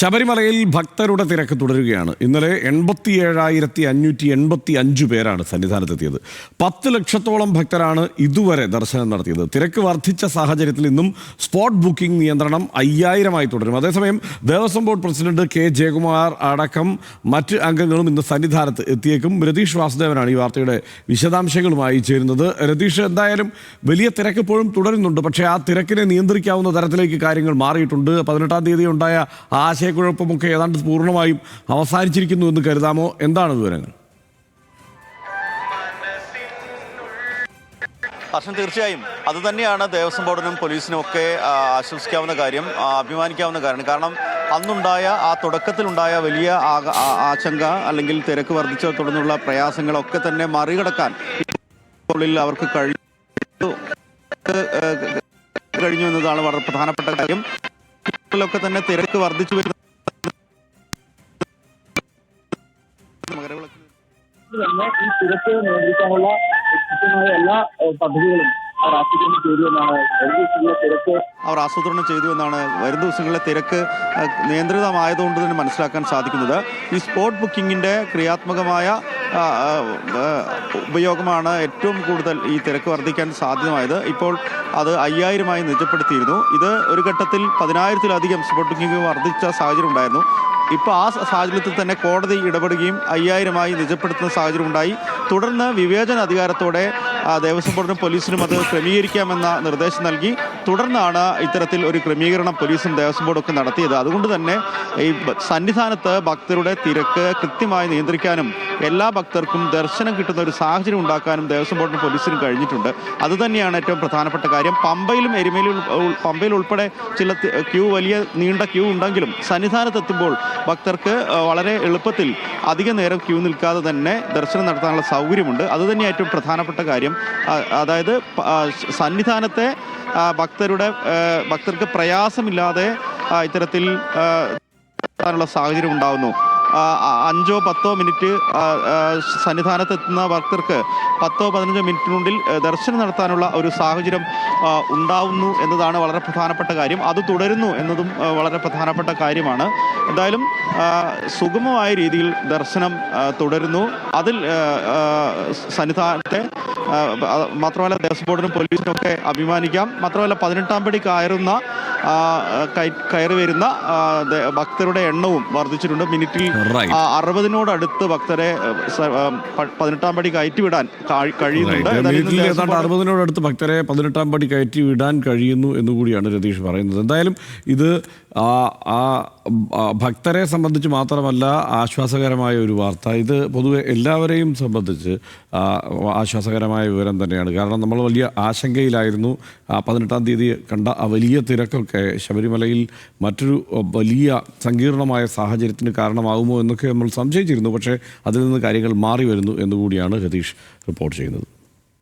ശബരിമലയിൽ ഭക്തരുടെ തിരക്ക് തുടരുകയാണ്. ഇന്നലെ എൺപത്തി ഏഴായിരത്തി അഞ്ഞൂറ്റി എൺപത്തി അഞ്ച് പേരാണ് സന്നിധാനത്തെത്തിയത്. പത്ത് ലക്ഷത്തോളം ഭക്തരാണ് ഇതുവരെ ദർശനം നടത്തിയത്. തിരക്ക് വർദ്ധിച്ച സാഹചര്യത്തിൽ ഇന്നും സ്പോട്ട് ബുക്കിംഗ് നിയന്ത്രണം അയ്യായിരമായി തുടരും. അതേസമയം Devaswom board president K Jayakumar അടക്കം മറ്റ് അംഗങ്ങളും ഇന്ന് സന്നിധാനത്ത് എത്തിയേക്കും. രതീഷ് വാസുദേവനാണ് ഈ വാർത്തയുടെ വിശദാംശങ്ങളുമായി ചേരുന്നത്. രതീഷ് എന്തായാലും വലിയ തിരക്ക് ഇപ്പോഴും തുടരുന്നുണ്ട്. പക്ഷേ ആ തിരക്കിനെ നിയന്ത്രിക്കാവുന്ന തരത്തിലേക്ക് കാര്യങ്ങൾ മാറിയിട്ടുണ്ട്. പതിനെട്ടാം തീയതി ഉണ്ടായ ആശയക്കുഴപ്പമൊക്കെ ഏതാണ്ട് പൂർണമായും അവസാനിച്ചിരിക്കുന്നു എന്ന് കരുതാമോ? എന്താണ് വിവരങ്ങൾ? ഹർഷൻ തീർച്ചയായും. അത് തന്നെയാണ് ദേവസ്വം ബോർഡിനും പോലീസിനും ഒക്കെ ആശ്വസിക്കാവുന്ന കാര്യം അഭിമാനിക്കാവുന്ന കാര്യം. കാരണം അന്നുണ്ടായ ആ തുടക്കത്തിലുണ്ടായ വലിയ ആശങ്ക അല്ലെങ്കിൽ തിരക്ക് വർദ്ധിച്ച തുടർന്നുള്ള പ്രയാസങ്ങളൊക്കെ തന്നെ മറികടക്കാൻ അവർക്ക് കഴിഞ്ഞു കഴിഞ്ഞു എന്നതാണ് വളരെ പ്രധാനപ്പെട്ട കാര്യം. ഒക്കെ തന്നെ തിരക്ക് വർദ്ധിച്ചു വരുന്ന മകരവിളക്ക്. തന്നെ ഈ തിരക്ക് നിയന്ത്രിക്കാനുള്ള കൃത്യമായ എല്ലാ പദ്ധതികളും അവർ ആസൂത്രണം ചെയ്തു എന്നാണ് തിരക്ക്. അവർ ആസൂത്രണം ചെയ്തു എന്നാണ് വരും ദിവസങ്ങളിലെ തിരക്ക് നിയന്ത്രിതമായതുകൊണ്ട് തന്നെ മനസ്സിലാക്കാൻ സാധിക്കുന്നത്. ഈ സ്പോട്ട് ബുക്കിങ്ങിന്റെ ക്രിയാത്മകമായ ഉപയോഗമാണ് ഏറ്റവും കൂടുതൽ ഈ തിരക്ക് വർദ്ധിക്കാൻ സാധ്യമായത്. ഇപ്പോൾ അത് അയ്യായിരമായി നിജപ്പെടുത്തിയിരുന്നു. ഇത് ഒരു ഘട്ടത്തിൽ പതിനായിരത്തിലധികം സ്പോട്ട് ബുക്കിംഗ് വർദ്ധിച്ച സാഹചര്യം ഉണ്ടായിരുന്നു. ഇപ്പോൾ ആ സാഹചര്യത്തിൽ തന്നെ കോടതി ഇടപെടുകയും അയ്യായിരമായി നിജപ്പെടുത്തുന്ന സാഹചര്യം ഉണ്ടായി. തുടർന്ന് വിവേചന അധികാരത്തോടെ ദേവസ്വം ബോർഡിനും പോലീസിനും അത് ക്രമീകരിക്കാമെന്ന നിർദ്ദേശം നൽകി. തുടർന്നാണ് ഇത്തരത്തിൽ ഒരു ക്രമീകരണം പോലീസും ദേവസ്വം ബോർഡും ഒക്കെ നടത്തിയത്. അതുകൊണ്ട് തന്നെ ഈ സന്നിധാനത്ത് ഭക്തരുടെ തിരക്ക് കൃത്യമായി നിയന്ത്രിക്കാനും എല്ലാ ഭക്തർക്കും ദർശനം കിട്ടുന്ന ഒരു സാഹചര്യം ഉണ്ടാക്കാനും ദേവസ്വം ബോർഡിനും പോലീസിനും കഴിഞ്ഞിട്ടുണ്ട്. അതുതന്നെയാണ് ഏറ്റവും പ്രധാനപ്പെട്ട കാര്യം. പമ്പയിലും എരുമേലിയും ഉൾ- പമ്പയിൽ ഉൾപ്പെടെ ചില ക്യൂ വലിയ നീണ്ട ക്യൂ ഉണ്ടെങ്കിലും സന്നിധാനത്തെത്തുമ്പോൾ ഭക്തർക്ക് വളരെ എളുപ്പത്തിൽ അധിക നേരം ക്യൂ നിൽക്കാതെ തന്നെ ദർശനം നടത്താനുള്ള സൗകര്യമുണ്ട്. അതുതന്നെ ഏറ്റവും പ്രധാനപ്പെട്ട കാര്യം. അതായത് സന്നിധാനത്തെ ഭക്തരുടെ ഭക്തർക്ക് പ്രയാസമില്ലാതെ ഇത്തരത്തിൽ സാഹചര്യം ഉണ്ടാകുന്നു അഞ്ചോ പത്തോ മിനിറ്റ് സന്നിധാനത്തെത്തുന്ന ഭക്തർക്ക് പത്തോ പതിനഞ്ചോ മിനിറ്റിനുള്ളിൽ ദർശനം നടത്താനുള്ള ഒരു സാഹചര്യം ഉണ്ടാവുന്നു എന്നതാണ് വളരെ പ്രധാനപ്പെട്ട കാര്യം. അത് തുടരുന്നു എന്നതും വളരെ പ്രധാനപ്പെട്ട കാര്യമാണ്. എന്തായാലും സുഗമമായ രീതിയിൽ ദർശനം തുടരുന്നു. അതിൽ സന്നിധാനത്തെ മാത്രമല്ല ദേവസ്വം ബോർഡിനും പോലീസിനും ഒക്കെ അഭിമാനിക്കാം. മാത്രമല്ല പതിനെട്ടാം പടി കയറുന്ന കയറി വരുന്ന ഭക്തരുടെ എണ്ണവും വർദ്ധിച്ചിട്ടുണ്ട്. മിനിറ്റിൽ അറുപതിനോടടുത്ത് ഭക്തരെ പതിനെട്ടാം പടി കയറ്റി വിടാൻ കഴിയുന്നുണ്ട്. അറുപതിനോടടുത്ത് ഭക്തരെ പതിനെട്ടാം പടി കയറ്റി വിടാൻ കഴിയുന്നു എന്നുകൂടിയാണ് രതീഷ് പറയുന്നത്. എന്തായാലും ഇത് ആ ഭക്തരെ സംബന്ധിച്ച് മാത്രമല്ല ആശ്വാസകരമായ ഒരു വാർത്ത. ഇത് പൊതുവെ എല്ലാവരെയും സംബന്ധിച്ച് ആശ്വാസകരമായ വിവരം തന്നെയാണ്. കാരണം നമ്മൾ വലിയ ആശങ്കയിലായിരുന്നു. ആ പതിനെട്ടാം തീയതി കണ്ട ആ വലിയ തിരക്കൊക്കെ ശബരിമലയിൽ മറ്റൊരു വലിയ സങ്കീർണമായ സാഹചര്യത്തിന് കാരണമാകുമോ എന്നൊക്കെ നമ്മൾ സംശയിച്ചിരുന്നു. പക്ഷേ അതിൽ നിന്ന് കാര്യങ്ങൾ മാറി വരുന്നു എന്നുകൂടിയാണ് ഹതീഷ് റിപ്പോർട്ട് ചെയ്യുന്നത്.